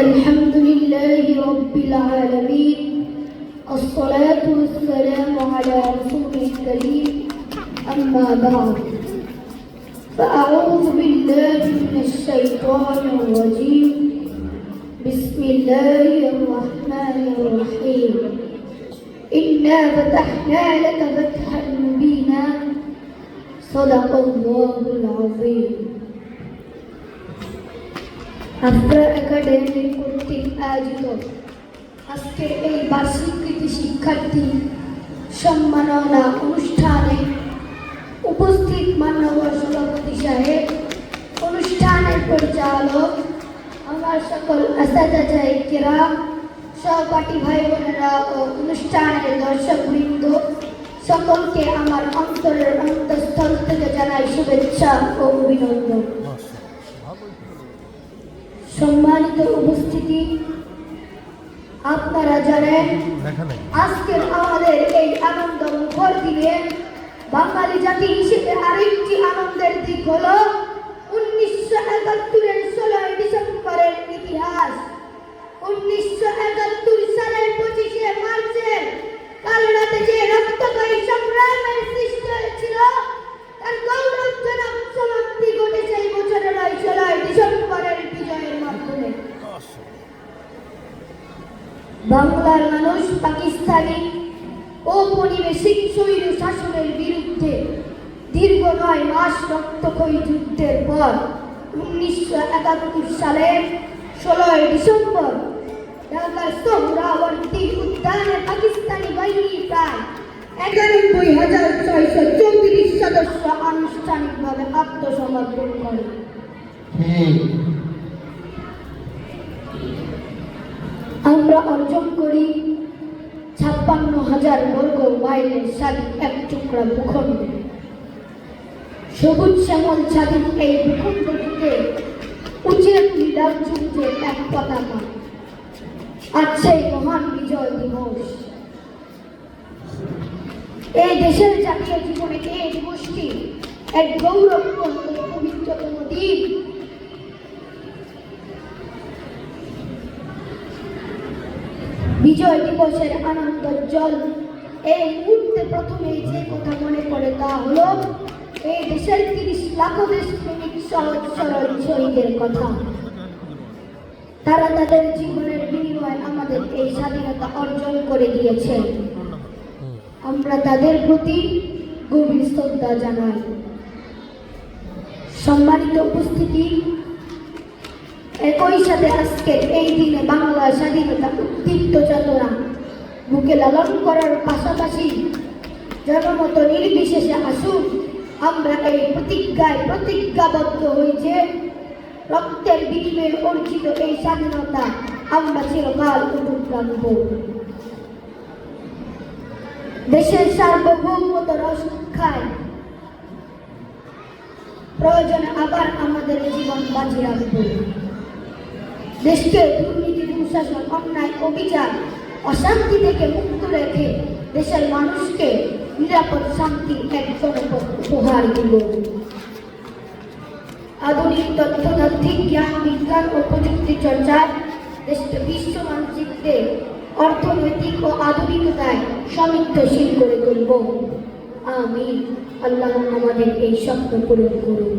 لله رب العالمين الصلاة والسلام على رسول الكريم أما بعد فأعوذ بالله من الشيطان الرجيم. بسم الله الرحمن الرحيم. إنا فتحنا لك فتحا مبينا. صدق الله العظيم. Afra academy কর্তৃক আয়োজিত। আজকের এই বার্ষিকৃতি শিক্ষার্থী সম্মাননা অনুষ্ঠানে উপস্থিত মান্যবর সভাপতি সাহেব, অনুষ্ঠানের পরিচালক, আমার সকল আসাদাজাই কেরাম সহপাঠী ভাই বোনেরা ও অনুষ্ঠানের দর্শক বৃন্দ সকলকে আমার অন্তরের অন্তঃস্থল থেকে জানাই শুভেচ্ছা ও অভিনন্দন। সম্মানিত উপস্থিতি আপনারা জানেন আজকের আমাদের এই আনন্দ মুখর দিনে বাঙালি জাতি হিসেবে আরেকটি আনন্দের দিক হলো উনিশশো একাত্তরের ষোলোই ডিসেম্বরের ইতিহাস। উনিশশো একাত্তর সালের পঁচিশে মার্চের কাল রাতে যে রক্তময় সংগ্রামের বাংলার মানুষ পাকিস্তানি ঔপনিবেশিক শৈল শাসনের বিরুদ্ধে দীর্ঘ নয় মাস রক্তক্ষয়ী যুদ্ধের পর উনিশশো একাত্তর সালের ষোলোই ডিসেম্বর ঢাকার সোহরাওয়ার্দী উদ্যানে পাকিস্তানি বাহিনী প্রায় একানব্বই হাজার ছয়শো চৌত্রিশ সদস্য আনুষ্ঠানিকভাবে আত্মসমর্পণ করে আমরা অর্জন করি ছাপ্পান্ন হাজার বর্গ মাইলের স্বাধীন এক টুকরা ভূখণ্ড। সবুজ শ্যামল স্বাধীন এই ভূখণ্ডটিতে উঁচিয়ে তুলি ডাকচুঞ্চে এক পতাকা। আজ সেই মহান বিজয় দিবস। এই দেশের জাতীয় জীবনে এই দিবসটি এক গৌরবপূর্ণ পবিত্রতম দিন। বিজয় দিবসের আনন্দ জল। এই মুহূর্তে প্রথমে যে কথা মনে পড়ে তা হলো, এই দেশের তিরিশ লাখ দেশপ্রেমিক সহজ সরল শহীদের কথা। তারা তাদের জীবনের বিনিময়ে আমাদের এই স্বাধীনতা অর্জন করে দিয়েছে। আমরা তাদের প্রতি গভীর শ্রদ্ধা জানাই। সম্মানিত উপস্থিতি একই সাথে আজকের এই দিনে বাংলা স্বাধীনতা উদ্দীপ্ত চেতনা বুকে লালন করার পাশাপাশি জনমত নির্বিশেষে আসুন আমরা এই প্রতিজ্ঞায় প্রতিজ্ঞাবদ্ধ হয়েছে। রক্তের বিনিময়ে অর্জিত এই স্বাধীনতা আমরা চিরকাল উপভোগ রাখব। দেশের সার্বভৌমতা রক্ষায় প্রয়োজনে আবার আমাদের জীবন বাঁচিয়ে রাখব। দেশকে দুর্নীতি, দুঃশাসন, অন্যায় অভিযান অশান্তি থেকে মুক্ত রেখে দেশের মানুষকে নিরাপদ, শান্তি, এক জনপদ উপহার দিব। আধুনিক তথ্যতাত্ত্বিক জ্ঞান, বিজ্ঞান ও প্রযুক্তি চর্চায় দেশকে বিশ্ব মানচিত্রে অর্থনৈতিক ও আধুনিকতায় সমৃদ্ধশীল করে তুলব। আমি আল্লাহ আমাদের এই স্বপ্ন পূরণ করুন।